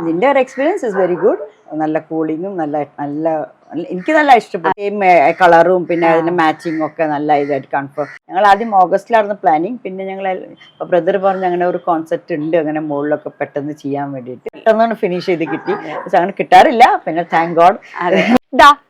ഇതിന്റെ ഒരു experience is very good നല്ല കൂളിങ്ങും നല്ല നല്ല എനിക്ക് നല്ല ഇഷ്ടപ്പെട്ടു. കളറും പിന്നെ അതിന്റെ മാച്ചിങ് ഒക്കെ നല്ല ഇതായിട്ട് കൺഫേം ഞങ്ങൾ ആദ്യം ഓഗസ്റ്റിലായിരുന്നു പ്ലാനിങ് പിന്നെ ഞങ്ങൾ ബ്രദർ പറഞ്ഞു അങ്ങനെ ഒരു കോൺസെപ്റ്റ് ഉണ്ട്. അങ്ങനെ മുകളിലൊക്കെ പെട്ടെന്ന് ചെയ്യാൻ വേണ്ടിയിട്ട്. പെട്ടെന്ന് ഫിനിഷ് ചെയ്ത് കിട്ടി. പക്ഷെ അങ്ങനെ കിട്ടാറില്ല. പിന്നെ താങ്ക് ഗോഡ്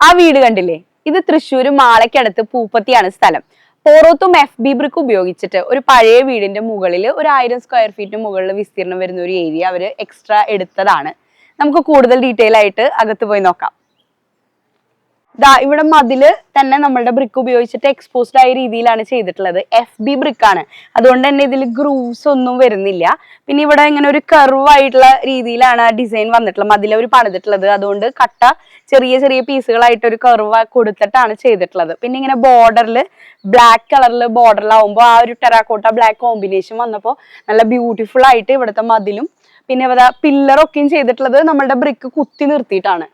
ആ വീട് കണ്ടില്ലേ? ഇത് തൃശ്ശൂർ മാളയ്ക്കടുത്ത് പൂപ്പത്തിയാണ് സ്ഥലം. പോറോത്തും എഫ് ബി ബ്രിക്ക് ഉപയോഗിച്ചിട്ട് ഒരു പഴയ വീടിന്റെ മുകളിൽ ഒരു ആയിരം സ്ക്വയർ ഫീറ്റിന് മുകളിൽ വിസ്തീർണം വരുന്ന ഒരു ഏരിയ അവർ എക്സ്ട്രാ എടുത്തതാണ്. നമുക്ക് കൂടുതൽ ഡീറ്റെയിൽ ആയിട്ട് അകത്ത് പോയി നോക്കാം. ദാ ഇവിടെ മതിൽ തന്നെ നമ്മളുടെ ബ്രിക്ക് ഉപയോഗിച്ചിട്ട് എക്സ്പോസ്ഡ് ആയ രീതിയിലാണ് ചെയ്തിട്ടുള്ളത്. എഫ് ബി ബ്രിക്ക് ആണ്. അതുകൊണ്ട് തന്നെ ഇതിൽ ഗ്രൂവ്സ് ഒന്നും വരുന്നില്ല. പിന്നെ ഇവിടെ ഇങ്ങനെ ഒരു കർവ് ആയിട്ടുള്ള രീതിയിലാണ് ആ ഡിസൈൻ വന്നിട്ടുള്ളത്. മതിൽ അവർ പണിതിട്ടുള്ളത്. അതുകൊണ്ട് കട്ട ചെറിയ ചെറിയ പീസുകളായിട്ട് ഒരു കർവ് കൊടുത്തിട്ടാണ് ചെയ്തിട്ടുള്ളത്. പിന്നെ ഇങ്ങനെ ബോർഡറിൽ ബ്ലാക്ക് കളറിൽ ബോർഡറിലാവുമ്പോൾ ആ ഒരു ടെറാക്കോട്ട ബ്ലാക്ക് കോമ്പിനേഷൻ വന്നപ്പോൾ നല്ല ബ്യൂട്ടിഫുൾ ആയിട്ട് ഇവിടുത്തെ മതിലും പിന്നെ പില്ലറൊക്കെയും ചെയ്തിട്ടുള്ളത് നമ്മളുടെ ബ്രിക്ക് കുത്തി നിർത്തിയിട്ടാണ്.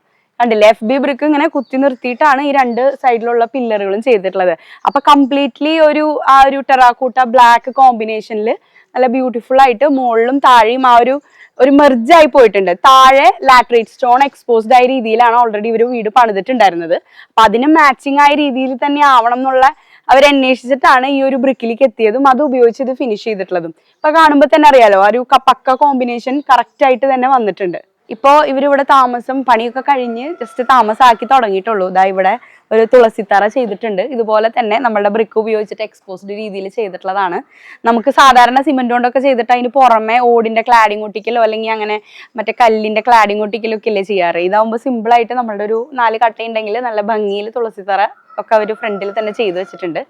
കണ്ടില്ലേ? എഫ് ബി ബ്രിക്ക് ഇങ്ങനെ കുത്തി നിർത്തിയിട്ടാണ് ഈ രണ്ട് സൈഡിലുള്ള പില്ലറുകളും ചെയ്തിട്ടുള്ളത്. അപ്പൊ കംപ്ലീറ്റ്ലി ഒരു ആ ഒരു ടെറാക്കൂട്ട ബ്ലാക്ക് കോമ്പിനേഷനിൽ നല്ല ബ്യൂട്ടിഫുൾ ആയിട്ട് മുകളിലും താഴെയും ആ ഒരു ഒരു മെർജായി പോയിട്ടുണ്ട്. താഴെ ലാട്രേറ്റ് സ്റ്റോൺ എക്സ്പോസ്ഡ് ആയ രീതിയിലാണ് ഓൾറെഡി ഇവർ വീട് പണിതിട്ടുണ്ടായിരുന്നത്. അപ്പൊ അതിന് മാച്ചിങ് ആയ രീതിയിൽ തന്നെ ആവണം എന്നുള്ള അവർ അന്വേഷിച്ചിട്ടാണ് ഈ ഒരു ബ്രിക്കിലേക്ക് എത്തിയതും അത് ഉപയോഗിച്ച് ഇത് ഫിനിഷ് ചെയ്തിട്ടുള്ളതും. ഇപ്പൊ കാണുമ്പോൾ തന്നെ അറിയാലോ ആ ഒരു പക്ക കോമ്പിനേഷൻ കറക്റ്റ് ആയിട്ട് തന്നെ വന്നിട്ടുണ്ട്. ഇപ്പോ ഇവരിവിടെ താമസം പണിയൊക്കെ കഴിഞ്ഞ് ജസ്റ്റ് താമസാക്കി തുടങ്ങിയിട്ടുള്ളൂ. ഇതാ ഇവിടെ ഒരു തുളസിത്തറ ചെയ്തിട്ടുണ്ട്. ഇതുപോലെ തന്നെ നമ്മളുടെ ബ്രിക്ക് ഉപയോഗിച്ചിട്ട് എക്സ്പോസ്ഡ് രീതിയിൽ ചെയ്തിട്ടുള്ളതാണ്. നമുക്ക് സാധാരണ സിമെന്റ് കൊണ്ടൊക്കെ ചെയ്തിട്ട് അതിന് പുറമെ ഓടിന്റെ ക്ലാഡിങ് ഒട്ടിക്കലോ അല്ലെങ്കിൽ അങ്ങനെ മറ്റേ കല്ലിന്റെ ക്ലാഡിങ് ഒട്ടിക്കലോ ഒക്കെ അല്ലേ ചെയ്യാറ്? ഇതാവുമ്പോൾ സിമ്പിൾ ആയിട്ട് നമ്മളുടെ ഒരു നാല് കട്ടയുണ്ടെങ്കിൽ നല്ല ഭംഗിയിൽ തുളസിത്തറ ഒക്കെ അവർ ഫ്രണ്ടിൽ തന്നെ ചെയ്തു വെച്ചിട്ടുണ്ട്.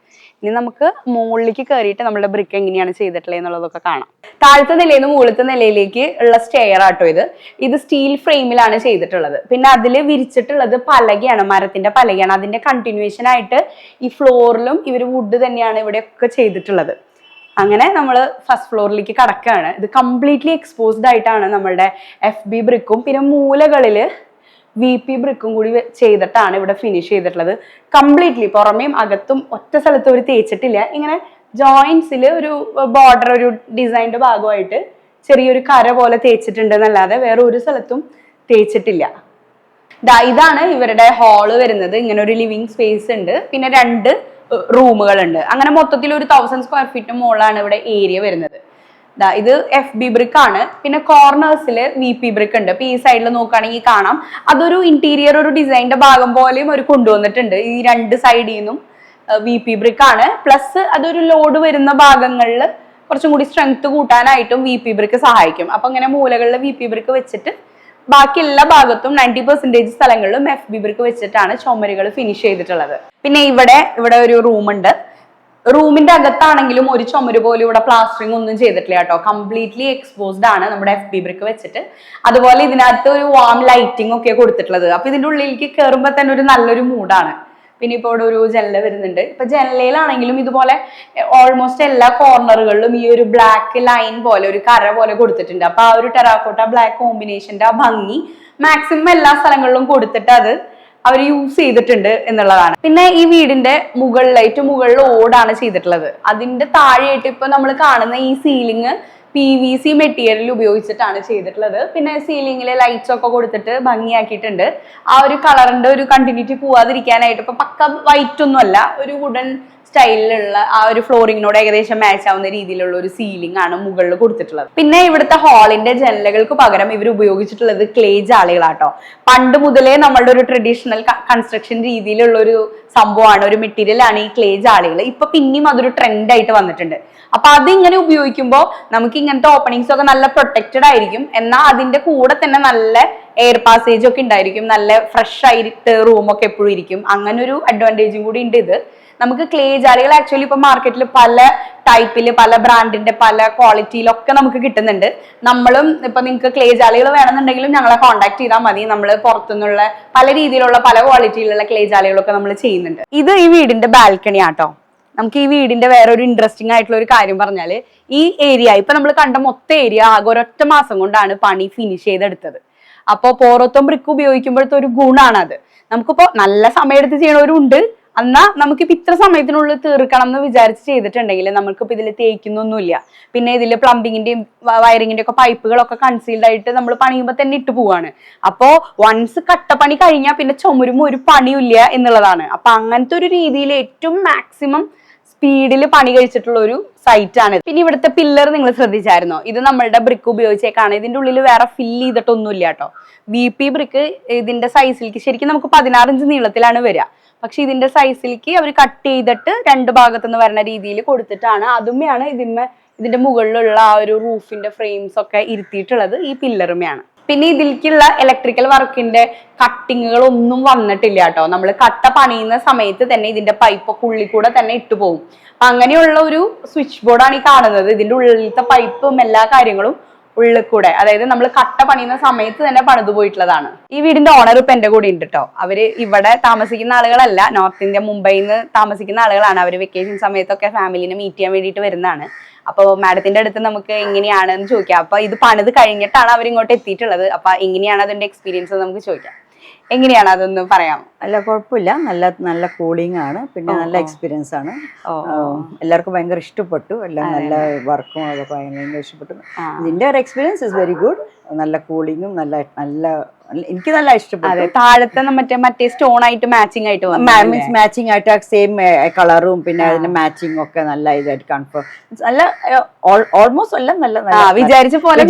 ഇനി നമുക്ക് മുകളിലേക്ക് കയറിയിട്ട് നമ്മുടെ ബ്രിക്ക് എങ്ങനെയാണ് ചെയ്തിട്ടുള്ളത് എന്നുള്ളതൊക്കെ കാണാം. താഴത്തെ നിലയിൽ നിന്ന് മുകളിലത്തെ നിലയിലേക്ക് ഉള്ള സ്റ്റെയർ ആട്ടോ ഇത്. ഇത് സ്റ്റീൽ ഫ്രെയിമിലാണ് ചെയ്തിട്ടുള്ളത്. പിന്നെ അതിൽ വിരിച്ചിട്ടുള്ളത് പലകയാണ് മരത്തിന്റെ പലകയാണ്. അതിന്റെ കണ്ടിന്യൂവേഷൻ ആയിട്ട് ഈ ഫ്ലോറിലും ഇവർ വുഡ് തന്നെയാണ് ഇവിടെയൊക്കെ ചെയ്തിട്ടുള്ളത്. അങ്ങനെ നമ്മൾ ഫസ്റ്റ് ഫ്ലോറിലേക്ക് കടക്കുകയാണ് ഇത് കംപ്ലീറ്റ്ലി എക്സ്പോസ്ഡ് ആയിട്ടാണ് നമ്മളുടെ എഫ് ബി ബ്രിക്കും പിന്നെ മൂലകളിൽ വി പി ബ്രിക്കും കൂടി ചെയ്തിട്ടാണ് ഇവിടെ ഫിനിഷ് ചെയ്തിട്ടുള്ളത്. കംപ്ലീറ്റ്ലി പുറമേയും അകത്തും ഒറ്റ സ്ഥലത്ത് ഒരു തേച്ചിട്ടില്ല. ഇങ്ങനെ ജോയിൻസിൽ ഒരു ബോർഡർ ഒരു ഡിസൈന്റെ ഭാഗമായിട്ട് ചെറിയൊരു കര പോലെ തേച്ചിട്ടുണ്ട് എന്നല്ലാതെ വേറെ ഒരു സ്ഥലത്തും തേച്ചിട്ടില്ല. ഇതാണ് ഇവരുടെ ഹാൾ വരുന്നത്. ഇങ്ങനെ ഒരു ലിവിങ് സ്പേസ് ഉണ്ട്. പിന്നെ രണ്ട് റൂമുകൾ ഉണ്ട് അങ്ങനെ മൊത്തത്തിൽ ഒരു തൗസൻഡ് സ്ക്വയർ ഫീറ്റ് മുകളിലാണ് ഇവിടെ ഏരിയ വരുന്നത്. ഇത് എഫ് ബി ബ്രിക്ക് ആണ്. പിന്നെ കോർണേഴ്സിൽ വി പി ബ്രിക്ക് ഉണ്ട്. ഈ സൈഡിൽ നോക്കുകയാണെങ്കിൽ കാണാം. അതൊരു ഇന്റീരിയർ ഒരു ഡിസൈനിന്റെ ഭാഗം പോലെയും അവർ കൊണ്ടുവന്നിട്ടുണ്ട്. ഈ രണ്ട് സൈഡിൽ നിന്നും വി പി ബ്രിക്ക് ആണ്. പ്ലസ് അതൊരു ലോഡ് വരുന്ന ഭാഗങ്ങളിൽ കുറച്ചും കൂടി സ്ട്രെങ്ത് കൂട്ടാനായിട്ടും വി പി ബ്രിക്ക് സഹായിക്കും. അപ്പൊ അങ്ങനെ മൂലകളിൽ വി പി ബ്രിക്ക് വെച്ചിട്ട് ബാക്കി എല്ലാ ഭാഗത്തും നയന്റി പെർസെന്റേജ് സ്ഥലങ്ങളിലും എഫ് ബി ബ്രിക്ക് വെച്ചിട്ടാണ് ചുമരുകൾ ഫിനിഷ് ചെയ്തിട്ടുള്ളത്. പിന്നെ ഇവിടെ ഇവിടെ ഒരു റൂമുണ്ട് റൂമിന്റെ അകത്താണെങ്കിലും ഒരു ചുമര് പോലും ഇവിടെ പ്ലാസ്റ്ററിംഗ് ഒന്നും ചെയ്തിട്ടില്ല കേട്ടോ. കംപ്ലീറ്റ്ലി എക്സ്പോസ്ഡ് ആണ് നമ്മുടെ എഫ് ബി ബ്രിക്ക് വെച്ചിട്ട്. അതുപോലെ ഇതിനകത്ത് ഒരു വാം ലൈറ്റിംഗ് ഒക്കെ കൊടുത്തിട്ടുള്ളത്. അപ്പൊ ഇതിന്റെ ഉള്ളിലേക്ക് കയറുമ്പോൾ തന്നെ ഒരു നല്ലൊരു മൂഡാണ് പിന്നെ ഇപ്പോൾ ഇവിടെ ഒരു ജനല വരുന്നുണ്ട്. ഇപ്പൊ ജനലയിലാണെങ്കിലും ഇതുപോലെ ഓൾമോസ്റ്റ് എല്ലാ കോർണറുകളിലും ഈ ഒരു ബ്ലാക്ക് ലൈൻ പോലെ ഒരു കര പോലെ കൊടുത്തിട്ടുണ്ട്. അപ്പൊ ആ ഒരു ടെറാക്കോട്ട ബ്ലാക്ക് കോമ്പിനേഷന്റെ ആ ഭംഗി മാക്സിമം എല്ലാ സ്ഥലങ്ങളിലും കൊടുത്തിട്ട് അത് അവർ യൂസ് ചെയ്തിട്ടുണ്ട് എന്നുള്ളതാണ്. പിന്നെ ഈ വീടിന്റെ ഏറ്റവും മുകളിൽ ഓടാണ് ചെയ്തിട്ടുള്ളത്. അതിന്റെ താഴെയായിട്ട് ഇപ്പൊ നമ്മൾ കാണുന്ന ഈ ceiling P V C material ഉപയോഗിച്ചിട്ടാണ് ചെയ്തിട്ടുള്ളത്. പിന്നെ സീലിംഗിൽ ലൈറ്റ്സ് ഒക്കെ കൊടുത്തിട്ട് ഭംഗിയാക്കിയിട്ടുണ്ട്. ആ ഒരു കളറിന്റെ ഒരു കണ്ടിന്യൂറ്റി പോവാതിരിക്കാനായിട്ട് ഇപ്പൊ പക്ക വൈറ്റ് ഒന്നും അല്ല ഒരു വുഡൻ സ്റ്റൈലിലുള്ള ആ ഒരു ഫ്ലോറിങ്ങിനോട് ഏകദേശം മാച്ച് ആവുന്ന രീതിയിലുള്ള ഒരു സീലിംഗ് ആണ് മുകളിൽ കൊടുത്തിട്ടുള്ളത്. പിന്നെ ഇവിടുത്തെ ഹാളിന്റെ ജനലുകൾക്ക് പകരം ഇവർ ഉപയോഗിച്ചിട്ടുള്ളത് ക്ലേ ജാളികളാട്ടോ പണ്ട് മുതലേ നമ്മളുടെ ഒരു ട്രഡീഷണൽ കൺസ്ട്രക്ഷൻ രീതിയിലുള്ള ഒരു സംഭവമാണ് ഒരു മെറ്റീരിയൽ ആണ് ഈ ക്ലേ ജാളികൾ ഇപ്പൊ പിന്നെയും അതൊരു ട്രെൻഡ് ആയിട്ട് വന്നിട്ടുണ്ട്. അപ്പൊ അത് ഇങ്ങനെ ഉപയോഗിക്കുമ്പോൾ നമുക്ക് ഇങ്ങനത്തെ ഓപ്പണിങ്സ് ഒക്കെ നല്ല പ്രൊട്ടക്റ്റഡ് ആയിരിക്കും. എന്നാൽ അതിന്റെ കൂടെ തന്നെ നല്ല എയർ പാസേജ് ഒക്കെ ഉണ്ടായിരിക്കും. നല്ല ഫ്രഷ് ആയിട്ട് റൂമൊക്കെ എപ്പോഴും ഇരിക്കും. അങ്ങനെ ഒരു അഡ്വാന്റേജും കൂടി ഉണ്ട് ഇത്. നമുക്ക് ക്ലേ ജാലികൾ ആക്ച്വലി ഇപ്പൊ മാർക്കറ്റിൽ പല ടൈപ്പിൽ പല ബ്രാൻഡിന്റെ പല ക്വാളിറ്റിയിലൊക്കെ നമുക്ക് കിട്ടുന്നുണ്ട്. നമ്മളും ഇപ്പൊ നിങ്ങൾക്ക് ക്ലേ ജാലികൾ വേണമെന്നുണ്ടെങ്കിലും ഞങ്ങളെ കോൺടാക്ട് ചെയ്താൽ മതി. നമ്മൾ പുറത്തുനിന്നുള്ള പല രീതിയിലുള്ള പല ക്വാളിറ്റിയിലുള്ള ക്ലേ ജാലികളൊക്കെ നമ്മൾ ചെയ്യുന്നുണ്ട്. ഇത് ഈ വീടിന്റെ ബാൽക്കണി ആട്ടോ. നമുക്ക് ഈ വീടിന്റെ വേറെ ഒരു ഇൻട്രസ്റ്റിംഗ് ആയിട്ടുള്ള ഒരു കാര്യം പറഞ്ഞാൽ ഈ ഏരിയ ഇപ്പൊ നമ്മൾ കണ്ട മൊത്തം ഏരിയ ആകെ ഒരൊറ്റ മാസം കൊണ്ടാണ് പണി ഫിനിഷ് ചെയ്തെടുത്തത്. അപ്പോ പോറത്തും ബ്രിക്ക് ഉപയോഗിക്കുമ്പോഴത്തെ ഒരു ഗുണാണ് അത് നമുക്കിപ്പോ നല്ല സമയമെടുത്ത് ചെയ്യണവരും ഉണ്ട് എന്നാ നമുക്കിപ്പോ ഇത്ര സമയത്തിനുള്ളിൽ തീർക്കണം എന്ന് വിചാരിച്ച് ചെയ്തിട്ടുണ്ടെങ്കിൽ നമുക്കിപ്പോ ഇതിൽ തേക്കുന്നൊന്നുമില്ല. പിന്നെ ഇതിൽ പ്ലംബിങ്ങിന്റെയും വയറിങ്ങിന്റെ ഒക്കെ പൈപ്പുകളൊക്കെ കൺസീൽഡ് ആയിട്ട് നമ്മൾ പണിയുമ്പോൾ തന്നെ ഇട്ട് പോവാണ്. അപ്പോ വൺസ് കട്ടപ്പണി കഴിഞ്ഞാൽ പിന്നെ ചുമരുമ്പോ ഒരു പണിയില്ല എന്നുള്ളതാണ്. അപ്പൊ അങ്ങനത്തെ ഒരു രീതിയിൽ ഏറ്റവും മാക്സിമം സ്പീഡിൽ പണി കഴിച്ചിട്ടുള്ള ഒരു സൈറ്റ് ആണ് പിന്നെ ഇവിടുത്തെ പില്ലർ നിങ്ങൾ ശ്രദ്ധിച്ചായിരുന്നോ? ഇത് നമ്മളുടെ ബ്രിക്ക് ഉപയോഗിച്ചേക്കാണ്. ഇതിന്റെ ഉള്ളിൽ വേറെ ഫില്ല് ചെയ്തിട്ടൊന്നുമില്ല കേട്ടോ. വി പി ബ്രിക്ക് ഇതിന്റെ സൈസിലേക്ക് ശരിക്കും നമുക്ക് പതിനാറ് ഇഞ്ച് നീളത്തിലാണ് വരിക. പക്ഷെ ഇതിന്റെ സൈസിലേക്ക് അവർ കട്ട് ചെയ്തിട്ട് രണ്ട് ഭാഗത്തുനിന്ന് വരുന്ന രീതിയിൽ കൊടുത്തിട്ടാണ്. അതുമ്മയാണ് ഇതിന്മേ ഇതിന്റെ മുകളിലുള്ള ആ ഒരു റൂഫിന്റെ ഫ്രെയിംസ് ഒക്കെ ഇരുത്തിയിട്ടുള്ളത് ഈ പില്ലറുമയാണ്. പിന്നെ ഇതിലേക്കുള്ള ഇലക്ട്രിക്കൽ വർക്കിന്റെ കട്ടിങ്ങുകൾ ഒന്നും വന്നിട്ടില്ല കേട്ടോ. നമ്മൾ കട്ട പണിയുന്ന സമയത്ത് തന്നെ ഇതിന്റെ പൈപ്പൊക്കെ ഉള്ളിൽ കൂടെ തന്നെ ഇട്ടു പോകും. അങ്ങനെയുള്ള ഒരു സ്വിച്ച് ബോർഡാണ് ഈ കാണുന്നത്. ഇതിന്റെ ഉള്ളിലത്തെ പൈപ്പും എല്ലാ കാര്യങ്ങളും ഉള്ളിൽ കൂടെ അതായത് നമ്മൾ കട്ട പണിയുന്ന സമയത്ത് തന്നെ പണിതു പോയിട്ടുള്ളതാണ്. ഈ വീടിന്റെ ഓണർ ഇപ്പൊ എന്റെ കൂടെ ഉണ്ട് കേട്ടോ അവർ ഇവിടെ താമസിക്കുന്ന ആളുകളല്ല. നോർത്ത് ഇന്ത്യ മുംബൈയിൽ നിന്ന് താമസിക്കുന്ന ആളുകളാണ്. അവർ വെക്കേഷൻ സമയത്തൊക്കെ ഫാമിലിനെ മീറ്റ് ചെയ്യാൻ വേണ്ടിയിട്ട് വരുന്നതാണ്. അപ്പോൾ മാഡത്തിന്റെ അടുത്ത് നമുക്ക് എങ്ങനെയാണെന്ന് ചോദിക്കാം. അപ്പൊ ഇത് പണിത് കഴിഞ്ഞിട്ടാണ് അവരിങ്ങോട്ട് എത്തിയിട്ടുള്ളത്. അപ്പൊ എങ്ങനെയാണ് അതിന്റെ എക്സ്പീരിയൻസ് നമുക്ക് ചോദിക്കാം. എങ്ങനെയാണ് അതൊന്ന് പറയാം അല്ല കുഴപ്പമില്ല. നല്ല നല്ല കൂളിംഗ് ആണ്. പിന്നെ നല്ല എക്സ്പീരിയൻസ് ആണ്. എല്ലാവർക്കും ഭയങ്കര ഇഷ്ടപ്പെട്ടു. എല്ലാം നല്ല വർക്കും അതൊക്കെ ഭയങ്കര ഇഷ്ടപ്പെട്ടു. ഇതിന്റെ ഒരു എക്സ്പീരിയൻസ് ഇസ് വെരി ഗുഡ് നല്ല കൂളിങ്ങും നല്ല നല്ല എനിക്ക് നല്ല ഇഷ്ടപ്പെട്ടു. താഴത്തെ മറ്റേ മറ്റേ സ്റ്റോൺ ആയിട്ട് മാച്ചിങ് ആയിട്ട് മീൻസ് മാച്ചിങ് ആയിട്ട് സെയിം കളറും പിന്നെ അതിന്റെ മാച്ചിങ് ഒക്കെ നല്ല ഇതായിട്ട് കൺഫേം നല്ല ഓൾമോസ്റ്റ് എല്ലാം നല്ല വിചാരിച്ച പോലെ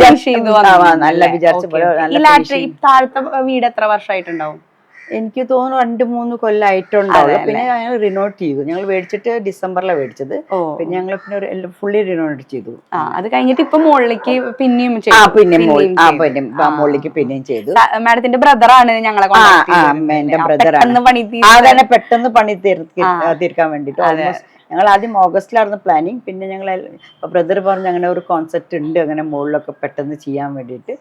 നല്ല? വിചാരിച്ച പോലെ താഴത്തെ വീട് എത്ര വർഷമായിട്ടുണ്ടാവും എനിക്ക് തോന്നുന്നു രണ്ട് മൂന്ന് കൊല്ലമായിട്ടുണ്ടാവും പിന്നെ ഞങ്ങൾ റിനോട്ട് ചെയ്തു. ഞങ്ങൾ മേടിച്ചിട്ട് ഡിസംബറിലാണ് മേടിച്ചത്. പിന്നെ ഞങ്ങൾ പിന്നെ ഫുള്ളി റിനോട്ട് ചെയ്തു. അത് കഴിഞ്ഞിട്ട് ഇപ്പൊ മുകളിലേക്ക് പിന്നെയും. പിന്നെ. മുകളിലേക്ക് പിന്നെയും ചെയ്തു. മാഡത്തിന്റെ ബ്രദറാണ് ഞങ്ങളെ. എന്റെ ബ്രദറാണ്. പെട്ടെന്ന് പണി തീർത്ത് അതന്നെ പെട്ടെന്ന് പണി തീർക്കാൻ വേണ്ടിട്ട് ഓൾമോസ്റ്റ് ഞങ്ങൾ ആദ്യം ഓഗസ്റ്റിലായിരുന്നു പ്ലാനിങ് പിന്നെ ഞങ്ങൾ ബ്രദർ പറഞ്ഞു അങ്ങനെ ഒരു കോൺസെപ്റ്റ് ഉണ്ട് അങ്ങനെ മുകളിലൊക്കെ പെട്ടെന്ന് ചെയ്യാൻ വേണ്ടിയിട്ട്.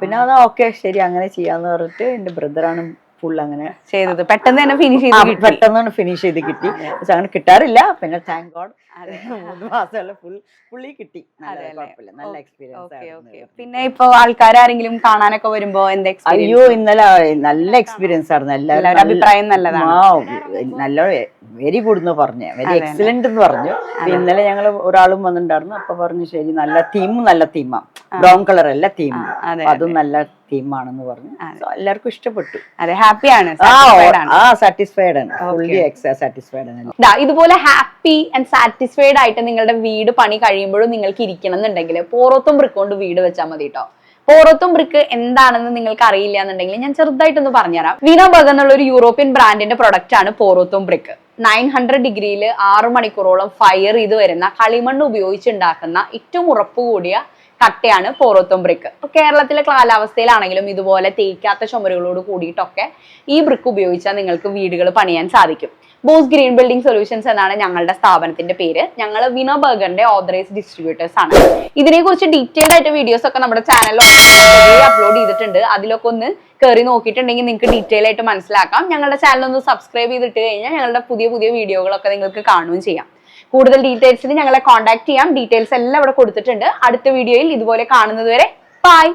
പിന്നെ അത് ഓക്കെ ശരി അങ്ങനെ ചെയ്യാന്ന് പറഞ്ഞിട്ട് എന്റെ ബ്രദറാണ് ഫുൾ അങ്ങനെ ചെയ്തത്. പെട്ടെന്ന് തന്നെ ഫിനിഷ് ചെയ്ത്. പെട്ടെന്ന് ഫിനിഷ് ചെയ്ത് കിട്ടി. പക്ഷെ അങ്ങനെ കിട്ടാറില്ല. പിന്നെ താങ്ക് ഗോഡ്. മൂന്ന് മാസമുള്ള ഫുൾ ഫുള്ളി കിട്ടി. നല്ല എക്സ്പീരിയൻസ് പിന്നെ ഇപ്പൊ ആൾക്കാരെങ്കിലും കാണാനൊക്കെ വരുമ്പോ എന്താ അയ്യോ ഇന്നലെ നല്ല എക്സ്പീരിയൻസ് ആയിരുന്നു. എല്ലാവരും അഭിപ്രായം നല്ലതാണ്. നല്ല വെരി ഗുഡ് എന്ന് പറഞ്ഞു. വെരി എക്സലന്റ് എന്ന് പറഞ്ഞു. ഇന്നലെ ഞങ്ങൾ ഒരാളും വന്നിട്ടുണ്ടായിരുന്നു. അപ്പൊ പറഞ്ഞു ശരി നല്ല തീമും നല്ല തീമാ ബ്രൗൺ കളർ അല്ല തീം അതും. നല്ല തീമാണെന്ന് പറഞ്ഞു. എല്ലാവർക്കും ഇഷ്ടപ്പെട്ടു. അതെ ഹാപ്പിയാണ് ആ സാറ്റിസ്ഫൈഡ് ആണ്. സാറ്റിസ്ഫൈഡ് ആണ്. ഇതുപോലെ ഹാപ്പി ആൻഡ് സാറ്റിസ്ഫൈഡ് ആയിട്ട് നിങ്ങളുടെ വീട് പണി കഴിയുമ്പോഴും നിങ്ങൾക്ക് ഇരിക്കണം എന്നുണ്ടെങ്കിൽ പോറത്തും ബ്രിക്ക് കൊണ്ട് വീട് വെച്ചാൽ മതി കേട്ടോ പോറത്തും ബ്രിക്ക് എന്താണെന്ന് നിങ്ങൾക്ക് അറിയില്ല എന്നുണ്ടെങ്കിൽ ഞാൻ ചെറുതായിട്ടൊന്ന് പറഞ്ഞുതരാം. വീണോബർഗ് എന്നുള്ള ഒരു യൂറോപ്യൻ ബ്രാൻഡിന്റെ പ്രൊഡക്റ്റ് ആണ് പോറത്തും ബ്രിക്ക് നയൻ ഹൺഡ്രഡ് ഡിഗ്രിയിൽ ആറു മണിക്കൂറോളം ഫയർ ചെയ്ത് വരുന്ന കളിമണ്ണ് ഉപയോഗിച്ചുണ്ടാക്കുന്ന ഏറ്റവും ഉറപ്പ് കൂടിയ കട്ടയാണ് പോറോത്തും ബ്രിക്ക് കേരളത്തിലെ കാലാവസ്ഥയിലാണെങ്കിലും ഇതുപോലെ തേക്കാത്ത ചുമരുകളോട് കൂടിയിട്ടൊക്കെ ഈ ബ്രിക്ക് ഉപയോഗിച്ചാൽ നിങ്ങൾക്ക് വീടുകൾ പണിയാൻ സാധിക്കും. ബോസ് ഗ്രീൻ ബിൽഡിംഗ് സൊല്യൂഷൻസ് എന്നാണ് ഞങ്ങളുടെ സ്ഥാപനത്തിന്റെ പേര്. ഞങ്ങൾ വിനോ ബർഗറിന്റെ ഓതറൈസ് ഡിസ്ട്രിബ്യൂട്ടേഴ്സ് ആണ്. ഇതിനെക്കുറിച്ച് ഡീറ്റെയിൽഡ് ആയിട്ട് വീഡിയോസ് ഒക്കെ നമ്മുടെ ചാനലിൽ അപ്ലോഡ് ചെയ്തിട്ടുണ്ട്. അതിലൊക്കെ ഒന്ന് കയറി നോക്കിയിട്ടുണ്ടെങ്കിൽ നിങ്ങൾക്ക് ഡീറ്റെയിൽ ആയിട്ട് മനസ്സിലാക്കാം. ഞങ്ങളുടെ ചാനൽ ഒന്ന് സബ്സ്ക്രൈബ് ചെയ്തിട്ട് കഴിഞ്ഞാൽ ഞങ്ങളുടെ പുതിയ പുതിയ വീഡിയോകളൊക്കെ നിങ്ങൾക്ക് കാണുകയും ചെയ്യാം. കൂടുതൽ ഡീറ്റെയിൽസിന് ഞങ്ങളെ കോൺടാക്ട് ചെയ്യാം. ഡീറ്റെയിൽസ് എല്ലാം ഇവിടെ കൊടുത്തിട്ടുണ്ട്. അടുത്ത വീഡിയോയിൽ ഇതുപോലെ കാണുന്നത് വരെ. ബൈ